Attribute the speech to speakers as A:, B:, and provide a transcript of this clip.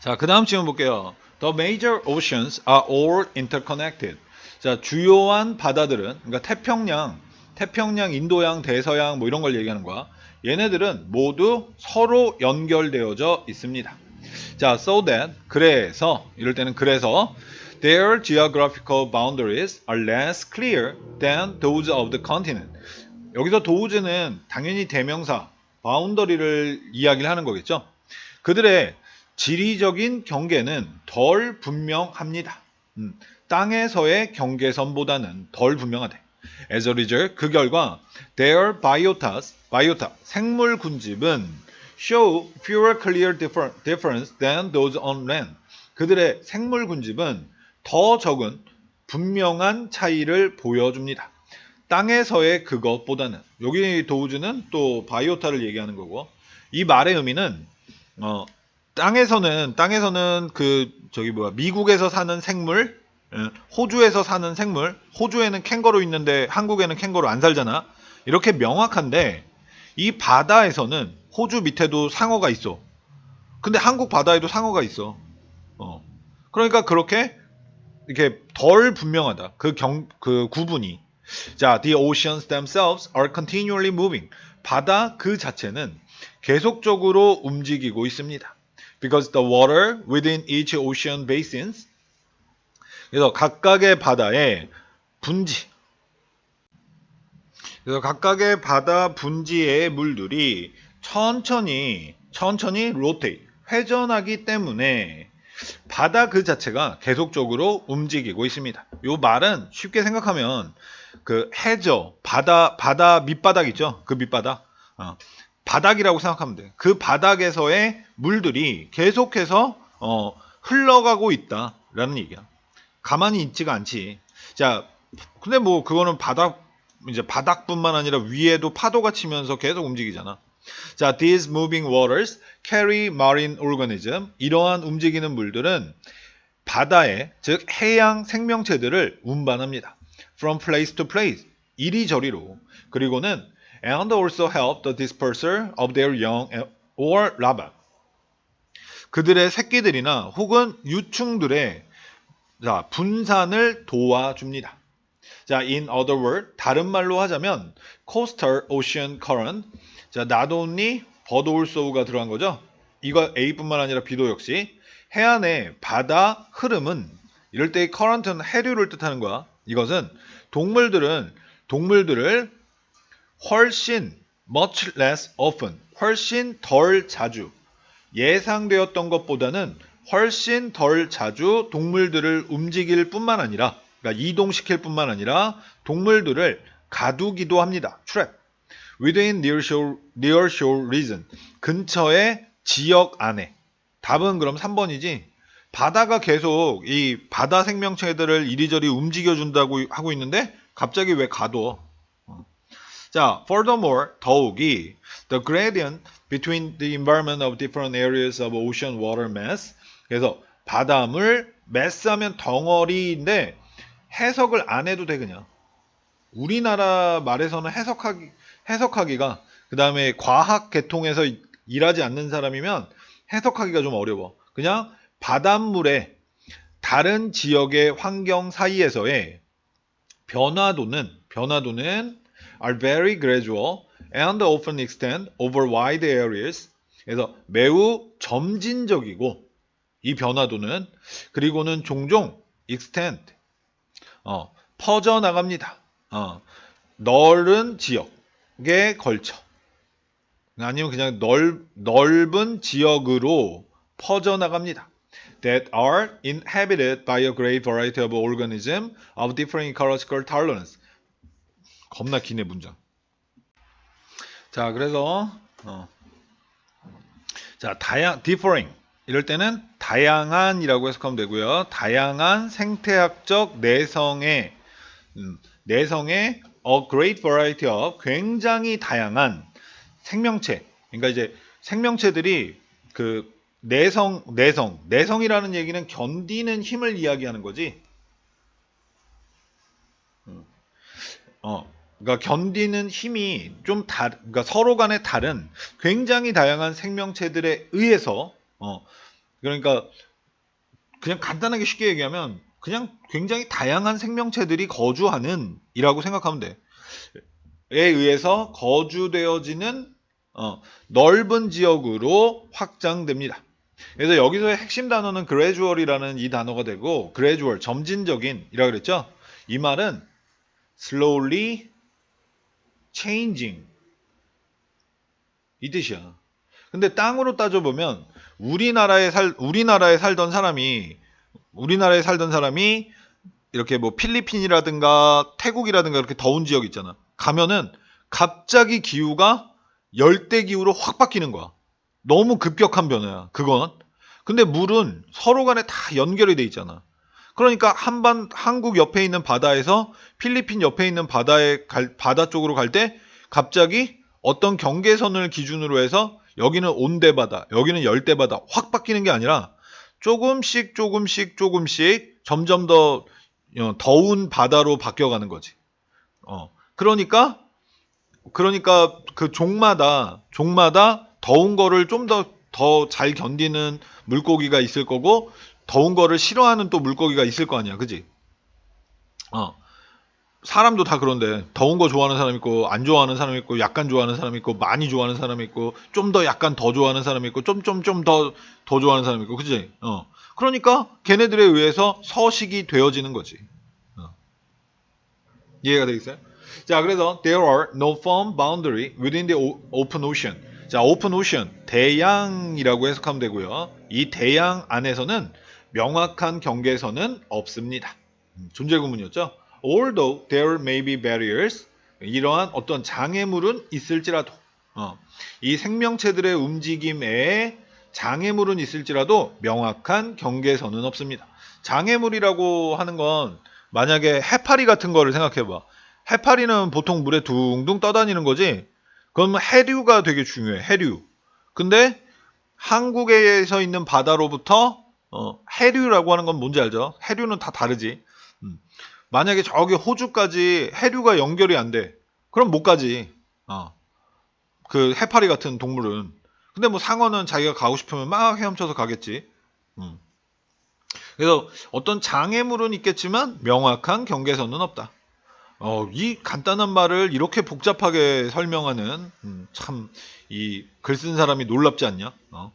A: 자, 그 다음 질문 볼게요. The major oceans are all interconnected. 자, 주요한 바다들은, 그러니까 태평양, 태평양, 인도양, 대서양 뭐 이런 걸 얘기하는 거야. 얘네들은 모두 서로 연결되어져 있습니다. 자, so that, 그래서, 이럴 때는 그래서, their geographical boundaries are less clear than those of the continent. 여기서 도우즈는 당연히 대명사, 바운더리를 이야기를 하는 거겠죠. 그들의 지리적인 경계는 덜 분명합니다. 음, 땅에서의 경계선보다는 덜 분명하대. As a result, 그 결과 their biotas, biota, 생물 군집은 show fewer clear differ- difference than those on land. 그들의 생물 군집은 더 적은 분명한 차이를 보여줍니다. 땅에서의 그것보다는 여기 도우즈는 또 바이오타를 얘기하는 거고 이 말의 의미는 어, 땅에서는 땅에서는 그 저기 뭐야 미국에서 사는 생물 예, 호주에서 사는 생물 호주에는 캥거루 있는데 한국에는 캥거루 안 살잖아 이렇게 명확한데 이 바다에서는 호주 밑에도 상어가 있어 근데 한국 바다에도 상어가 있어 어. 그러니까 그렇게 이렇게 덜 분명하다 그 경 그 구분이 자, the oceans themselves are continually moving. 바다 그 자체는 계속적으로 움직이고 있습니다. Because the water within each ocean basins 그래서 각각의 바다에 분지. 그래서 각각의 바다 분지의 물들이 천천히 천천히 rotate 회전하기 때문에 바다 그 자체가 계속적으로 움직이고 있습니다. 이 말은 쉽게 생각하면 그 해저 바다 바다 밑바닥 있죠? 그 밑바닥. 어, 바닥이라고 생각하면 돼그 바닥에서의 물들이 계속해서 어, 흘러가고 있다라는 얘기야. 가만히 있지가 않지. 자 근데 뭐 그거는 바닥 이제 바닥뿐만 아니라 위에도 파도가 치면서 계속 움직이잖아. 자 these moving waters carry marine organism. 이러한 움직이는 물들은 바다에 즉 해양 생명체들을 운반합니다. From place to place. 이리저리로. 그리고는 and also help the dispersal of their young or larvae 그들의 새끼들이나 혹은 유충들의 자, 분산을 도와줍니다. 자, in other words, 다른 말로 하자면 coastal ocean current 자, not only bird also가 들어간 거죠. 이거 A뿐만 아니라 B도 역시 해안의 바다 흐름은 이럴 때 current는 해류를 뜻하는 거야. 이것은 동물들은 동물들을 훨씬 much less often 훨씬 덜 자주 예상되었던 것보다는 훨씬 덜 자주 동물들을 움직일 뿐만 아니라 그러니까 이동시킬 뿐만 아니라 동물들을 가두기도 합니다. trap within near shore, near shore region 근처의 지역 안에 답은 그럼 3번이지 바다가 계속 이 바다 생명체들을 이리저리 움직여준다고 하고 있는데 갑자기 왜 가둬? 어. 자, furthermore, 더욱이 the gradient between the environment of different areas of ocean water mass 그래서 바닷물 mass하면 덩어리인데 해석을 안 해도 돼 그냥 우리나라 말에서는 해석하기 해석하기가 그 다음에 과학 계통에서 일하지 않는 사람이면 해석하기가 좀 어려워. 그냥 바닷물의 다른 지역의 환경 사이에서의 변화도는 변화도는 are very gradual and often extend over wide areas. 그래서 매우 점진적이고 이 변화도는 그리고는 종종 extend 어, 퍼져 나갑니다. 어, 넓은 지역에 걸쳐 아니면 그냥 넓, 넓은 지역으로 퍼져 나갑니다. that are inhabited by a great variety of organisms of different ecological tolerance. 겁나 기네 문장. 자, 그래서 어. 자, 다양 differing 이럴 때는 다양한이라고 해석하면 되고요. 다양한 생태학적 내성의 음, 내성의 a great variety of 굉장히 다양한 생명체. 그러니까 이제 생명체들이 그 내성, 내성, 내성이라는 얘기는 견디는 힘을 이야기하는 거지. 음. 어, 그러니까 견디는 힘이 좀 다, 그러니까 서로 간에 다른 굉장히 다양한 생명체들에 의해서 어, 그러니까 그냥 간단하게 쉽게 얘기하면 그냥 굉장히 다양한 생명체들이 거주하는 이라고 생각하면 돼. 에 의해서 거주되어지는 어, 넓은 지역으로 확장됩니다. 그래서 여기서의 핵심 단어는 gradual이라는 이 단어가 되고 gradual 점진적인 이라 그랬죠. 이 말은 slowly changing 이 뜻이야. 근데 땅으로 따져보면 우리나라에 살 우리나라에 살던 사람이 우리나라에 살던 사람이 이렇게 뭐 필리핀이라든가 태국이라든가 이렇게 더운 지역 있잖아. 가면은 갑자기 기후가 열대 기후로 확 바뀌는 거야. 너무 급격한 변화야. 그건. 근데 물은 서로 간에 다 연결이 돼 있잖아. 그러니까 한반 한국 옆에 있는 바다에서 필리핀 옆에 있는 바다에 갈, 바다 쪽으로 갈 때 갑자기 어떤 경계선을 기준으로 해서 여기는 온대 바다, 여기는 열대 바다 확 바뀌는 게 아니라 조금씩 조금씩 조금씩 점점 더 어, 더운 바다로 바뀌어가는 거지. 어. 그러니까 그러니까 그 종마다 종마다 더운 거를 좀 더 더 잘 견디는 물고기가 있을 거고 더운 거를 싫어하는 또 물고기가 있을 거 아니야, 그지? 어. 사람도 다 그런데 더운 거 좋아하는 사람 있고 안 좋아하는 사람 있고 약간 좋아하는 사람 있고 많이 좋아하는 사람 있고 좀 더 약간 더 좋아하는 사람 있고 좀 좀좀더더 좋아하는 사람 있고 그지? 어. 그러니까 걔네들에 의해서 서식이 되어지는 거지. 어. 이해가 되겠어요? 자, 그래서 there are no firm boundary within the open ocean. 자, open ocean 대양이라고 해석하면 되고요. 이 대양 안에서는 명확한 경계선은 없습니다. 음, 존재 구문이었죠. Although there may be barriers, 이러한 어떤 장애물은 있을지라도, 어, 이 생명체들의 움직임에 장애물은 있을지라도 명확한 경계선은 없습니다. 장애물이라고 하는 건 만약에 해파리 같은 거를 생각해봐. 해파리는 보통 물에 둥둥 떠다니는 거지. 그러면 해류가 되게 중요해. 해류. 근데 한국에서 있는 바다로부터 어, 해류라고 하는 건 뭔지 알죠? 해류는 다 다르지. 음. 만약에 저기 호주까지 해류가 연결이 안 돼. 그럼 못 가지. 어. 그 해파리 같은 동물은. 근데 뭐 상어는 자기가 가고 싶으면 막 헤엄쳐서 가겠지. 음. 그래서 어떤 장애물은 있겠지만 명확한 경계선은 없다. 어, 이 간단한 말을 이렇게 복잡하게 설명하는 음, 참이 글 쓴 사람이 놀랍지 않냐? 어?